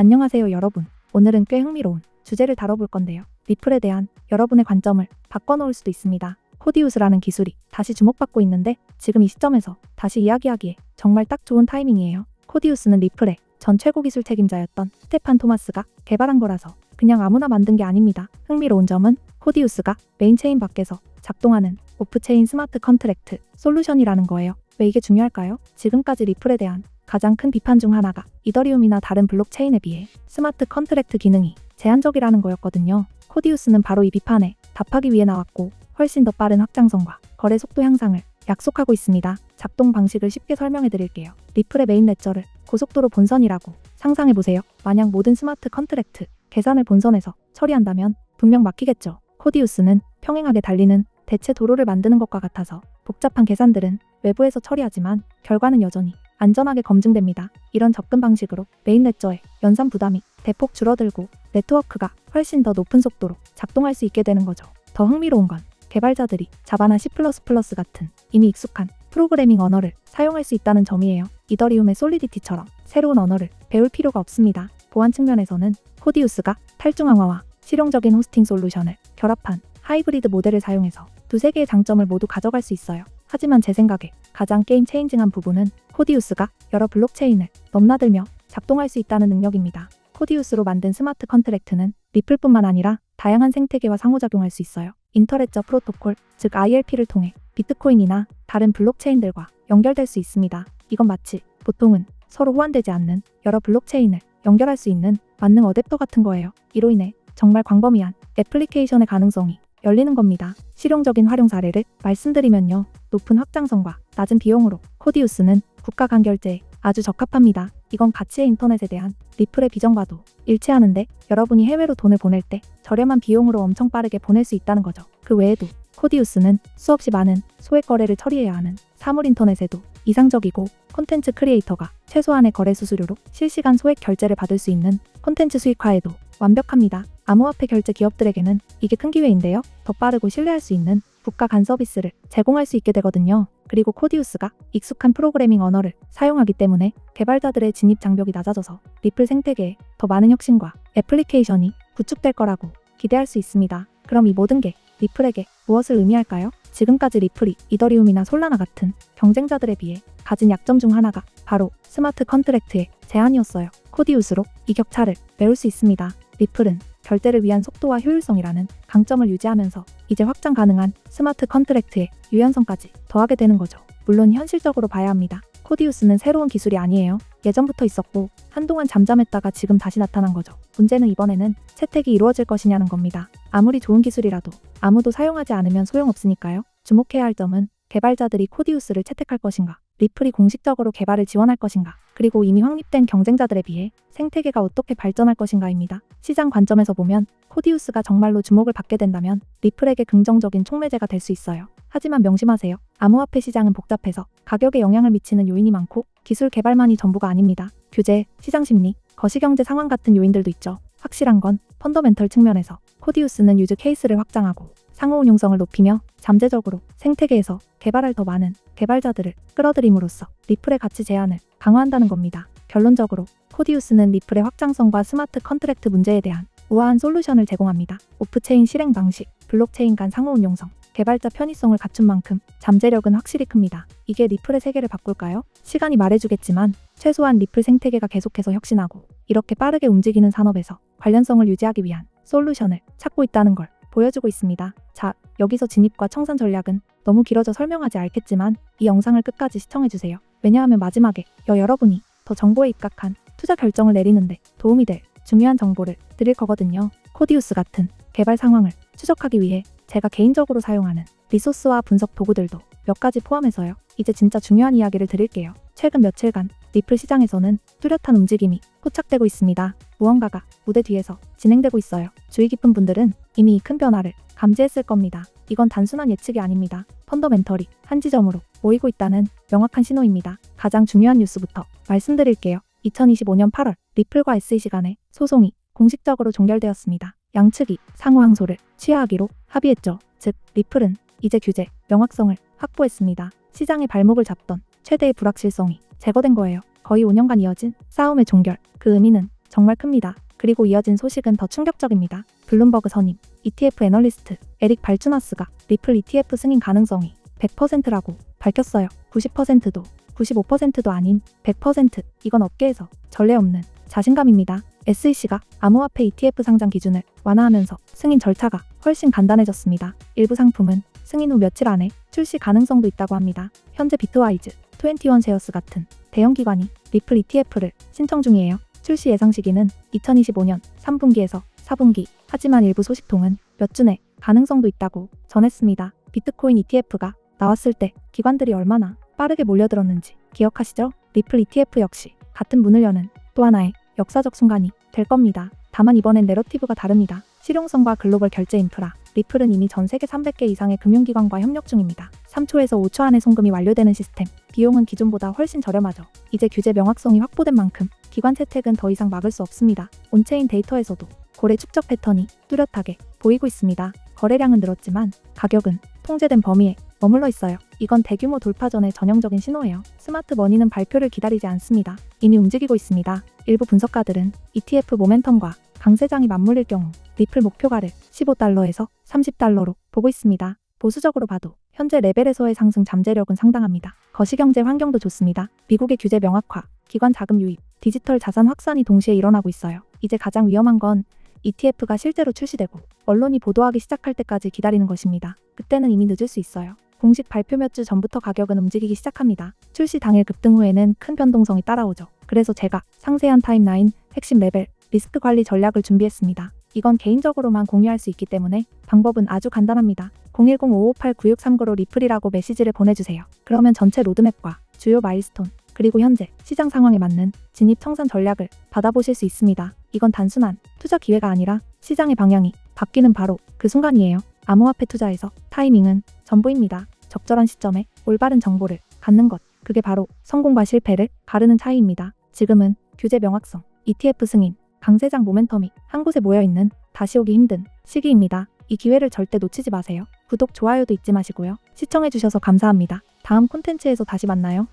안녕하세요 여러분. 오늘은 꽤 흥미로운 주제를 다뤄볼 건데요. 리플에 대한 여러분의 관점을 바꿔놓을 수도 있습니다. 코디우스라는 기술이 다시 주목받고 있는데 지금 이 시점에서 다시 이야기하기에 정말 딱 좋은 타이밍이에요. 코디우스는 리플의 전 최고 기술 책임자였던 스테판 토마스가 개발한 거라서 그냥 아무나 만든 게 아닙니다. 흥미로운 점은 코디우스가 메인 체인 밖에서 작동하는 오프체인 스마트 컨트랙트 솔루션이라는 거예요. 왜 이게 중요할까요? 지금까지 리플에 대한 가장 큰 비판 중 하나가 이더리움이나 다른 블록체인에 비해 스마트 컨트랙트 기능이 제한적이라는 거였거든요. 코디우스는 바로 이 비판에 답하기 위해 나왔고 훨씬 더 빠른 확장성과 거래 속도 향상을 약속하고 있습니다. 작동 방식을 쉽게 설명해 드릴게요. 리플의 메인 레저를 고속도로 본선이라고 상상해 보세요. 만약 모든 스마트 컨트랙트 계산을 본선에서 처리한다면 분명 막히겠죠. 코디우스는 평행하게 달리는 대체 도로를 만드는 것과 같아서 복잡한 계산들은 외부에서 처리하지만 결과는 여전히 안전하게 검증됩니다. 이런 접근 방식으로 메인 레저의 연산 부담이 대폭 줄어들고 네트워크가 훨씬 더 높은 속도로 작동할 수 있게 되는 거죠. 더 흥미로운 건 개발자들이 자바나 C++ 같은 이미 익숙한 프로그래밍 언어를 사용할 수 있다는 점이에요. 이더리움의 솔리디티처럼 새로운 언어를 배울 필요가 없습니다. 보안 측면에서는 코디우스가 탈중앙화와 실용적인 호스팅 솔루션을 결합한 하이브리드 모델을 사용해서 두세 개의 장점을 모두 가져갈 수 있어요. 하지만 제 생각에 가장 게임 체인징한 부분은 코디우스가 여러 블록체인을 넘나들며 작동할 수 있다는 능력입니다. 코디우스로 만든 스마트 컨트랙트는 리플뿐만 아니라 다양한 생태계와 상호작용할 수 있어요. 인터레저 프로토콜, 즉 ILP를 통해 비트코인이나 다른 블록체인들과 연결될 수 있습니다. 이건 마치 보통은 서로 호환되지 않는 여러 블록체인을 연결할 수 있는 만능 어댑터 같은 거예요. 이로 인해 정말 광범위한 애플리케이션의 가능성이 열리는 겁니다. 실용적인 활용 사례를 말씀드리면요. 높은 확장성과 낮은 비용으로 코디우스는 국가 간 결제에 아주 적합합니다. 이건 가치의 인터넷에 대한 리플의 비전과도 일치하는데 여러분이 해외로 돈을 보낼 때 저렴한 비용으로 엄청 빠르게 보낼 수 있다는 거죠. 그 외에도 코디우스는 수없이 많은 소액 거래를 처리해야 하는 사물 인터넷에도 이상적이고 콘텐츠 크리에이터가 최소한의 거래 수수료로 실시간 소액 결제를 받을 수 있는 콘텐츠 수익화에도 완벽합니다. 암호화폐 결제 기업들에게는 이게 큰 기회인데요. 더 빠르고 신뢰할 수 있는 국가 간 서비스를 제공할 수 있게 되거든요. 그리고 코디우스가 익숙한 프로그래밍 언어를 사용하기 때문에 개발자들의 진입 장벽이 낮아져서 리플 생태계에 더 많은 혁신과 애플리케이션이 구축될 거라고 기대할 수 있습니다. 그럼 이 모든 게 리플에게 무엇을 의미할까요? 지금까지 리플이 이더리움이나 솔라나 같은 경쟁자들에 비해 가진 약점 중 하나가 바로 스마트 컨트랙트의 제한이었어요. 코디우스로 이 격차를 메울 수 있습니다. 리플은 결제를 위한 속도와 효율성이라는 강점을 유지하면서 이제 확장 가능한 스마트 컨트랙트의 유연성까지 더하게 되는 거죠. 물론 현실적으로 봐야 합니다. 코디우스는 새로운 기술이 아니에요. 예전부터 있었고 한동안 잠잠했다가 지금 다시 나타난 거죠. 문제는 이번에는 채택이 이루어질 것이냐는 겁니다. 아무리 좋은 기술이라도 아무도 사용하지 않으면 소용없으니까요. 주목해야 할 점은 개발자들이 코디우스를 채택할 것인가, 리플이 공식적으로 개발을 지원할 것인가, 그리고 이미 확립된 경쟁자들에 비해 생태계가 어떻게 발전할 것인가입니다. 시장 관점에서 보면 코디우스가 정말로 주목을 받게 된다면 리플에게 긍정적인 촉매제가 될 수 있어요. 하지만 명심하세요. 암호화폐 시장은 복잡해서 가격에 영향을 미치는 요인이 많고 기술 개발만이 전부가 아닙니다. 규제, 시장 심리, 거시경제 상황 같은 요인들도 있죠. 확실한 건 펀더멘털 측면에서 코디우스는 유즈 케이스를 확장하고 상호 운용성을 높이며 잠재적으로 생태계에서 개발할 더 많은 개발자들을 끌어들임으로써 리플의 가치 제한을 강화한다는 겁니다. 결론적으로 코디우스는 리플의 확장성과 스마트 컨트랙트 문제에 대한 우아한 솔루션을 제공합니다. 오프체인 실행 방식, 블록체인 간 상호 운용성, 개발자 편의성을 갖춘 만큼 잠재력은 확실히 큽니다. 이게 리플의 세계를 바꿀까요? 시간이 말해주겠지만 최소한 리플 생태계가 계속해서 혁신하고 이렇게 빠르게 움직이는 산업에서 관련성을 유지하기 위한 솔루션을 찾고 있다는 걸 보여주고 있습니다. 자, 여기서 진입과 청산 전략은 너무 길어져 설명하지 않겠지만 이 영상을 끝까지 시청해주세요. 왜냐하면 마지막에 여 여러분이 더 정보에 입각한 투자 결정을 내리는데 도움이 될 중요한 정보를 드릴 거거든요. 코디우스 같은 개발 상황을 추적하기 위해 제가 개인적으로 사용하는 리소스와 분석 도구들도 몇 가지 포함해서요. 이제 진짜 중요한 이야기를 드릴게요. 최근 며칠간 리플 시장에서는 뚜렷한 움직임이 포착되고 있습니다. 무언가가 무대 뒤에서 진행되고 있어요. 주의 깊은 분들은 이미 이큰 변화를 감지했을 겁니다. 이건 단순한 예측이 아닙니다. 펀더멘털이 한 지점으로 모이고 있다는 명확한 신호입니다. 가장 중요한 뉴스부터 말씀드릴게요. 2025년 8월 리플과 SEC 간의 소송이 공식적으로 종결되었습니다. 양측이 상호 항소를 취하하기로 합의했죠. 즉, 리플은 이제 규제, 명확성을 확보했습니다. 시장의 발목을 잡던 최대의 불확실성이 제거된 거예요. 거의 5년간 이어진 싸움의 종결. 그 의미는 정말 큽니다. 그리고 이어진 소식은 더 충격적입니다. 블룸버그 선임, ETF 애널리스트 에릭 발주나스가 리플 ETF 승인 가능성이 100%라고 밝혔어요. 90%도 95%도 아닌 100% 이건 업계에서 전례 없는 자신감입니다. SEC가 암호화폐 ETF 상장 기준을 완화하면서 승인 절차가 훨씬 간단해졌습니다. 일부 상품은 승인 후 며칠 안에 출시 가능성도 있다고 합니다. 현재 비트와이즈, 21쉐어스 같은 대형 기관이 리플 ETF를 신청 중이에요. 출시 예상 시기는 2025년 3분기에서 4분기. 하지만 일부 소식통은 몇 주 내 가능성도 있다고 전했습니다. 비트코인 ETF가 나왔을 때 기관들이 얼마나 빠르게 몰려들었는지 기억하시죠? 리플 ETF 역시 같은 문을 여는 또 하나의 역사적 순간이 될 겁니다. 다만 이번엔 내러티브가 다릅니다. 실용성과 글로벌 결제 인프라. 리플은 이미 전 세계 300개 이상의 금융기관과 협력 중입니다. 3초에서 5초 안에 송금이 완료되는 시스템. 비용은 기존보다 훨씬 저렴하죠. 이제 규제 명확성이 확보된 만큼 기관 채택은 더 이상 막을 수 없습니다. 온체인 데이터에서도 고래 축적 패턴이 뚜렷하게 보이고 있습니다. 거래량은 늘었지만 가격은 통제된 범위에 머물러 있어요. 이건 대규모 돌파 전의 전형적인 신호예요. 스마트 머니는 발표를 기다리지 않습니다. 이미 움직이고 있습니다. 일부 분석가들은 ETF 모멘텀과 강세장이 맞물릴 경우 리플 목표가를 15달러에서 30달러로 보고 있습니다. 보수적으로 봐도 현재 레벨에서의 상승 잠재력은 상당합니다. 거시경제 환경도 좋습니다. 미국의 규제 명확화, 기관 자금 유입, 디지털 자산 확산이 동시에 일어나고 있어요. 이제 가장 위험한 건 ETF가 실제로 출시되고 언론이 보도하기 시작할 때까지 기다리는 것입니다. 그때는 이미 늦을 수 있어요. 공식 발표 몇 주 전부터 가격은 움직이기 시작합니다. 출시 당일 급등 후에는 큰 변동성이 따라오죠. 그래서 제가 상세한 타임라인, 핵심 레벨, 리스크 관리 전략을 준비했습니다. 이건 개인적으로만 공유할 수 있기 때문에 방법은 아주 간단합니다. 010-558-9639로 리플이라고 메시지를 보내주세요. 그러면 전체 로드맵과 주요 마일스톤, 그리고 현재 시장 상황에 맞는 진입 청산 전략을 받아보실 수 있습니다. 이건 단순한 투자 기회가 아니라 시장의 방향이 바뀌는 바로 그 순간이에요. 암호화폐 투자에서 타이밍은 전부입니다. 적절한 시점에 올바른 정보를 갖는 것. 그게 바로 성공과 실패를 가르는 차이입니다. 지금은 규제 명확성, ETF 승인, 강세장 모멘텀이 한 곳에 모여 있는 다시 오기 힘든 시기입니다. 이 기회를 절대 놓치지 마세요. 구독, 좋아요도 잊지 마시고요. 시청해주셔서 감사합니다. 다음 콘텐츠에서 다시 만나요.